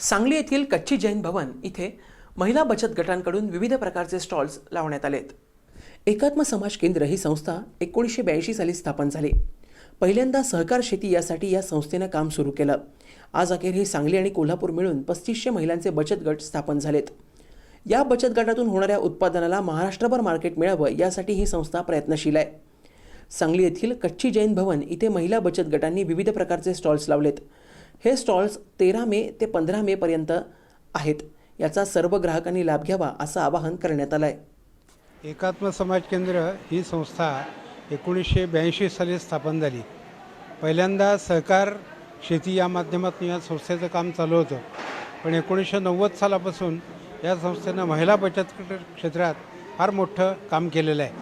सांगली येथील कच्ची जैन भवन इथे महिला बचत गटांकडून विविध प्रकारचे स्टॉल्स लावण्यात आलेत. एकात्म समाज केंद्र ही संस्था एकोणीसशे ब्याऐंशी साली स्थापन झाली. पहिल्यांदा सहकार शेती यासाठी या संस्थेनं काम सुरू केलं. आज अखेर हे सांगली आणि कोल्हापूर मिळून पस्तीसशे महिलांचे बचत गट स्थापन झालेत. या बचत गटातून होणाऱ्या उत्पादनाला महाराष्ट्रभर मार्केट मिळावं यासाठी ही संस्था प्रयत्नशील आहे. सांगली येथील कच्ची जैन भवन इथे महिला बचत गटांनी विविध प्रकारचे स्टॉल्स लावलेत. हे स्टॉल्स तेरा मे ते पंधरा मे पर्यंत आहेत. याचा सर्व ग्राहकांनी लाभ घ्यावा असं आवाहन करण्यात आलं आहे एकात्म समाज केंद्र ही संस्था एकोणीसशे ब्याऐंशी साली स्थापन झाली. पहिल्यांदा सहकार शेती या माध्यमातून या संस्थेचं काम चालू होतं. पण एकोणीसशे नव्वद सालापासून या संस्थेनं महिला बचत गट क्षेत्रात फार मोठं काम केलेलं आहे.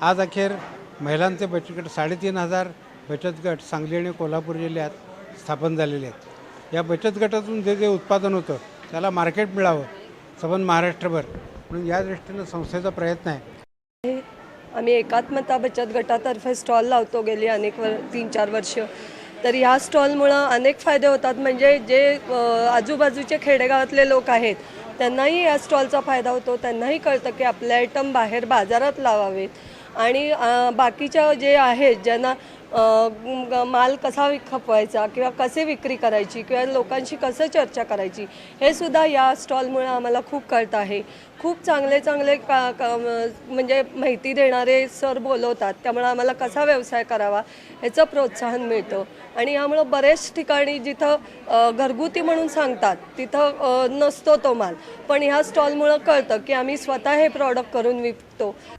आज अखेर महिलांचे बचत गट साडेतीन हजार बचत गट सांगली आणि कोल्हापूर जिल्ह्यात स्थापन झालेले आहेत. या बचत गटातून जे जे उत्पादन होतं त्याला मार्केट मिळावं सबंध महाराष्ट्रभर. म्हणून या दृष्टीनं संस्थेचा प्रयत्न आहे. आम्ही एकात्मता बचत गटातर्फे स्टॉल लावतो गेली अनेक वर तीन चार वर्ष. तर ह्या स्टॉलमुळं अनेक फायदे होतात. म्हणजे जे आजूबाजूचे खेडेगावातले लोक आहेत त्यांनाही या स्टॉलचा फायदा होतो. त्यांनाही कळतं की आपले आयटम बाहेर बाजारात लावावेत. आणि बाकीच्या जे आहेत ज्यांना माल कसा खपवायचा किंवा कसे विक्री करायची किंवा लोकांशी कसं चर्चा करायची हे सुद्धा या स्टॉलमुळे आम्हाला खूप कळतं आहे. खूप चांगले चांगले का का म्हणजे माहिती देणारे सर बोलवतात त्यामुळे आम्हाला कसा व्यवसाय करावा ह्याचं प्रोत्साहन मिळतं. आणि यामुळं बरेच ठिकाणी जिथं घरगुती म्हणून सांगतात तिथं नसतो तो माल. पण ह्या स्टॉलमुळं कळतं की आम्ही स्वतः हे प्रॉडक्ट करून विकतो.